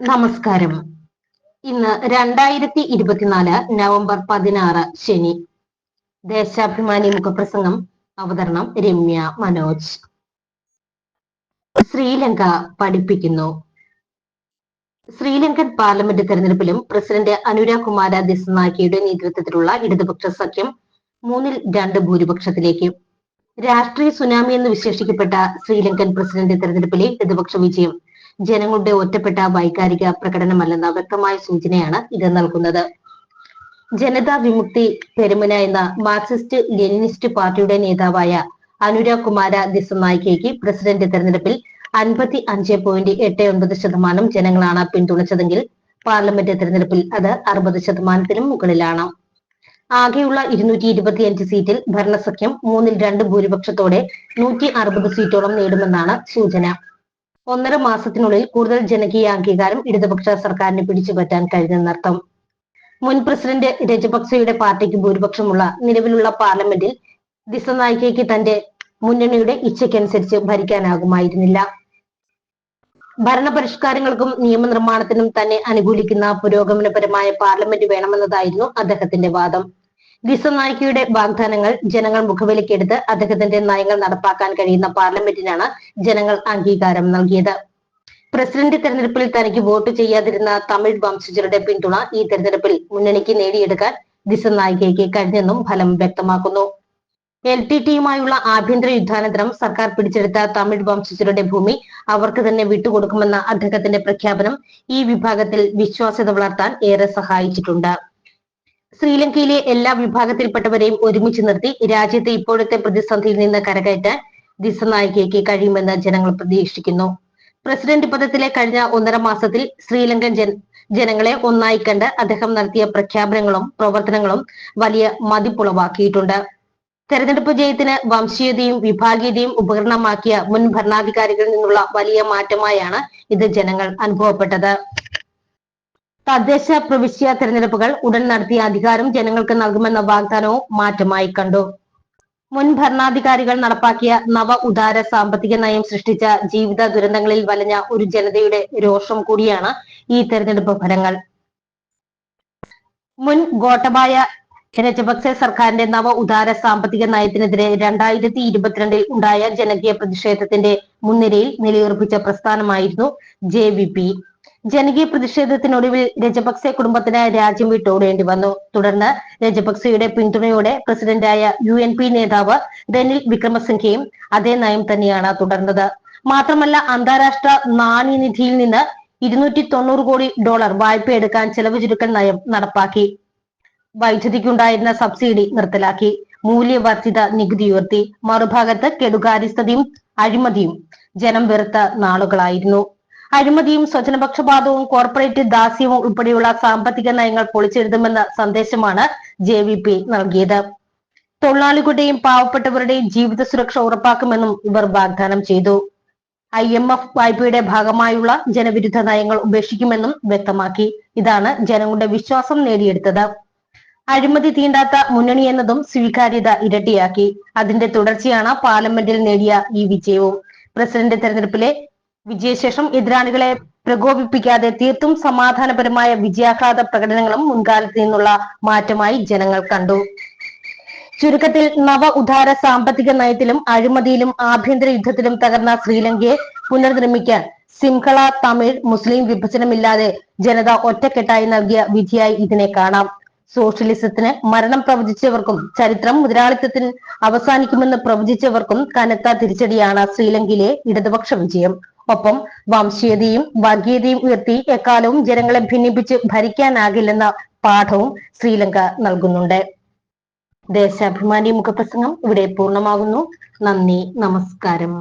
നമസ്കാരം. ഇന്ന് രണ്ടായിരത്തി ഇരുപത്തിനാല് നവംബർ പതിനാറ് ശനി. ദേശാഭിമാനി മുഖപ്രസംഗം അവതരണം രമ്യ മനോജ്. ശ്രീലങ്ക പഠിപ്പിക്കുന്നു. ശ്രീലങ്കൻ പാർലമെന്റ് തെരഞ്ഞെടുപ്പിലും പ്രസിഡന്റ് അനുരാഗ് കുമാര ദിസനായിക്കയുടെ നേതൃത്വത്തിലുള്ള ഇടതുപക്ഷ സഖ്യം മൂന്നിൽ രണ്ട് ഭൂരിപക്ഷത്തിലേക്ക്. രാഷ്ട്രീയ സുനാമി എന്ന് വിശേഷിക്കപ്പെട്ട ശ്രീലങ്കൻ പ്രസിഡന്റ് തെരഞ്ഞെടുപ്പിലെ ഇടതുപക്ഷ വിജയം ജനങ്ങളുടെ ഒറ്റപ്പെട്ട വൈകാരിക പ്രകടനമല്ലെന്ന വ്യക്തമായ സൂചനയാണ് ഇത് നൽകുന്നത്. ജനതാ വിമുക്തി പെരുമന എന്ന മാർക്സിസ്റ്റ് ലെനിനിസ്റ്റ് പാർട്ടിയുടെ നേതാവായ അനുരാഗ് കുമാര ദിസനായിക്കയ്ക്ക് പ്രസിഡന്റ് തെരഞ്ഞെടുപ്പിൽ അൻപത്തി അഞ്ച് പോയിന്റ് എട്ട് ഒൻപത് ശതമാനം ജനങ്ങളാണ് പിന്തുണച്ചതെങ്കിൽ പാർലമെന്റ് തെരഞ്ഞെടുപ്പിൽ അത് അറുപത് ശതമാനത്തിനും മുകളിലാണ്. ആകെയുള്ള ഇരുന്നൂറ്റി ഇരുപത്തിയഞ്ച് സീറ്റിൽ ഭരണസഖ്യം മൂന്നിൽ രണ്ട് ഭൂരിപക്ഷത്തോടെ നൂറ്റി അറുപത് സീറ്റോളം നേടുമെന്നാണ് സൂചന. ഒന്നര മാസത്തിനുള്ളിൽ കൂടുതൽ ജനകീയ അംഗീകാരം ഇടതുപക്ഷ സർക്കാരിന് പിടിച്ചുപറ്റാൻ കഴിഞ്ഞെന്നർത്ഥം. മുൻ പ്രസിഡന്റ് രജപക്സയുടെ പാർട്ടിക്ക് ഭൂരിപക്ഷമുള്ള നിലവിലുള്ള പാർലമെന്റിൽ ദിസനായിക്കയ്ക്ക് തന്റെ മുന്നണിയുടെ ഇച്ഛയ്ക്കനുസരിച്ച് ഭരിക്കാനാകുമായിരുന്നില്ല. ഭരണപരിഷ്കാരങ്ങൾക്കും നിയമനിർമ്മാണത്തിനും തന്നെ അനുകൂലിക്കുന്ന പുരോഗമനപരമായ പാർലമെന്റ് വേണമെന്നതായിരുന്നു അദ്ദേഹത്തിന്റെ വാദം. ദിസനായിക്കയുടെ വാഗ്ദാനങ്ങൾ ജനങ്ങൾ മുഖവിലക്കെടുത്ത് അദ്ദേഹത്തിന്റെ നയങ്ങൾ നടപ്പാക്കാൻ കഴിയുന്ന പാർലമെന്റിനാണ് ജനങ്ങൾ അംഗീകാരം നൽകിയത്. പ്രസിഡന്റ് തെരഞ്ഞെടുപ്പിൽ തനിക്ക് വോട്ട് ചെയ്യാതിരുന്ന തമിഴ് വംശജരുടെ പിന്തുണ ഈ തെരഞ്ഞെടുപ്പിൽ മുന്നണിക്ക് നേടിയെടുക്കാൻ ദിസനായിക്കയ്ക്ക് കഴിഞ്ഞെന്നും ഫലം വ്യക്തമാക്കുന്നു. എൽ ടി ടിയുമായുള്ള ആഭ്യന്തര യുദ്ധാനന്തരം സർക്കാർ പിടിച്ചെടുത്ത തമിഴ് വംശജരുടെ ഭൂമി അവർക്ക് തന്നെ വിട്ടുകൊടുക്കുമെന്ന അദ്ദേഹത്തിന്റെ പ്രഖ്യാപനം ഈ വിഭാഗത്തിൽ വിശ്വാസ്യത വളർത്താൻ ഏറെ സഹായിച്ചിട്ടുണ്ട്. ശ്രീലങ്കയിലെ എല്ലാ വിഭാഗത്തിൽപ്പെട്ടവരെയും ഒരുമിച്ച് നിർത്തി രാജ്യത്തെ ഇപ്പോഴത്തെ പ്രതിസന്ധിയിൽ നിന്ന് കരകയറ്റാൻ ദിസനായികയ്ക്ക് കഴിയുമെന്ന് ജനങ്ങൾ പ്രതീക്ഷിക്കുന്നു. പ്രസിഡന്റ് പദത്തിലെ കഴിഞ്ഞ ഒന്നര മാസത്തിൽ ശ്രീലങ്കൻ ജന ജനങ്ങളെ ഒന്നായി കണ്ട് അദ്ദേഹം നടത്തിയ പ്രഖ്യാപനങ്ങളും പ്രവർത്തനങ്ങളും വലിയ മതിപ്പുളവാക്കിയിട്ടുണ്ട്. തെരഞ്ഞെടുപ്പ് ജയത്തിന് വംശീയതയും വിഭാഗീയതയും ഉപകരണമാക്കിയ മുൻ ഭരണാധികാരികളിൽ നിന്നുള്ള വലിയ മാറ്റമായാണ് ഇത് ജനങ്ങൾ അനുഭവപ്പെട്ടത്. തദ്ദേശ പ്രവിശ്യ തെരഞ്ഞെടുപ്പുകൾ ഉടൻ നടത്തിയ അധികാരം ജനങ്ങൾക്ക് നൽകുമെന്ന വാഗ്ദാനവും മാറ്റമായി കണ്ടു. മുൻ ഭരണാധികാരികൾ നടപ്പാക്കിയ നവ ഉദാര സാമ്പത്തിക നയം സൃഷ്ടിച്ച ജീവിത ദുരന്തങ്ങളിൽ വലഞ്ഞ ഒരു ജനതയുടെ രോഷം കൂടിയാണ് ഈ തെരഞ്ഞെടുപ്പ് ഫലങ്ങൾ. മുൻ ഗോട്ടബായ രജപക്സെ സർക്കാരിന്റെ നവ ഉദാര സാമ്പത്തിക നയത്തിനെതിരെ രണ്ടായിരത്തി ഇരുപത്തിരണ്ടിൽ ഉണ്ടായ ജനകീയ പ്രതിഷേധത്തിന്റെ മുൻനിരയിൽ നിലയുറപ്പിച്ച പ്രസ്ഥാനമായിരുന്നു ജെ ജനകീയ പ്രതിഷേധത്തിനൊടുവിൽ രജപക്സെ കുടുംബത്തിന് രാജ്യം വിട്ടോടേണ്ടി വന്നു. തുടർന്ന് രജപക്സെയുടെ പിന്തുണയോടെ പ്രസിഡന്റായ യു എൻ പി നേതാവ് ദനിൽ വിക്രമസിംഘയും അതേ നയം തന്നെയാണ് തുടർന്നത്. മാത്രമല്ല അന്താരാഷ്ട്ര നാണ്യനിധിയിൽ നിന്ന് ഇരുന്നൂറ്റി തൊണ്ണൂറ് കോടി ഡോളർ വായ്പ എടുക്കാൻ ചെലവ് ചുരുക്കൽ നയം നടപ്പാക്കി. വൈദ്യുതിക്കുണ്ടായിരുന്ന സബ്സിഡി നിർത്തലാക്കി. മൂല്യവർദ്ധിത നികുതി ഉയർത്തി. മറുഭാഗത്ത് കെടുകാര്യസ്ഥതയും അഴിമതിയും ജനം വെറുത്ത നാളുകളായിരുന്നു. അഴിമതിയും സ്വജനപക്ഷപാതവും കോർപ്പറേറ്റ് ദാസ്യവും ഉൾപ്പെടെയുള്ള സാമ്പത്തിക നയങ്ങൾ പൊളിച്ചെഴുതുമെന്ന സന്ദേശമാണ് ജെ വി പി നൽകിയത്. തൊഴിലാളികളുടെയും പാവപ്പെട്ടവരുടെയും ജീവിത സുരക്ഷ ഉറപ്പാക്കുമെന്നും ഇവർ വാഗ്ദാനം ചെയ്തു. ഐ എം എഫ് വായ്പയുടെ ഭാഗമായുള്ള ജനവിരുദ്ധ നയങ്ങൾ ഉപേക്ഷിക്കുമെന്നും വ്യക്തമാക്കി. ഇതാണ് ജനങ്ങളുടെ വിശ്വാസം നേടിയെടുത്തത്. അഴിമതി തീണ്ടാത്ത മുന്നണി എന്നതും സ്വീകാര്യത ഇരട്ടിയാക്കി. അതിന്റെ തുടർച്ചയാണ് പാർലമെന്റിൽ നേടിയ ഈ വിജയവും. പ്രസിഡന്റ് തെരഞ്ഞെടുപ്പിലെ വിജയശേഷം എതിരാളികളെ പ്രകോപിപ്പിക്കാതെ തീർത്തും സമാധാനപരമായ വിജയാഹ്ലാദ പ്രകടനങ്ങളും മുൻകാലത്ത് നിന്നുള്ള മാറ്റമായി ജനങ്ങൾ കണ്ടു. ചുരുക്കത്തിൽ നവ ഉദാര സാമ്പത്തിക നയത്തിലും അഴിമതിയിലും ആഭ്യന്തര യുദ്ധത്തിലും തകർന്ന ശ്രീലങ്കയെ പുനർനിർമ്മിക്കാൻ സിംഹള തമിഴ് മുസ്ലിം വിഭജനമില്ലാതെ ജനത ഒറ്റക്കെട്ടായി നൽകിയ വിധിയായി ഇതിനെ കാണാം. സോഷ്യലിസത്തിന് മരണം പ്രവചിച്ചവർക്കും ചരിത്രം മുതലാളിത്തത്തിന് അവസാനിക്കുമെന്ന് പ്രവചിച്ചവർക്കും കനത്ത തിരിച്ചടിയാണ് ശ്രീലങ്കയിലെ ഇടതുപക്ഷ വിജയം. ഒപ്പം വംശീയതയും വർഗീയതയും ഉയർത്തി എക്കാലവും ജനങ്ങളെ ഭിന്നിപ്പിച്ച് ഭരിക്കാനാകില്ലെന്ന പാഠവും ശ്രീലങ്ക നൽകുന്നുണ്ട്. ദേശാഭിമാനി മുഖപ്രസംഗം ഇവിടെ പൂർണമാകുന്നു. നന്ദി നമസ്കാരം.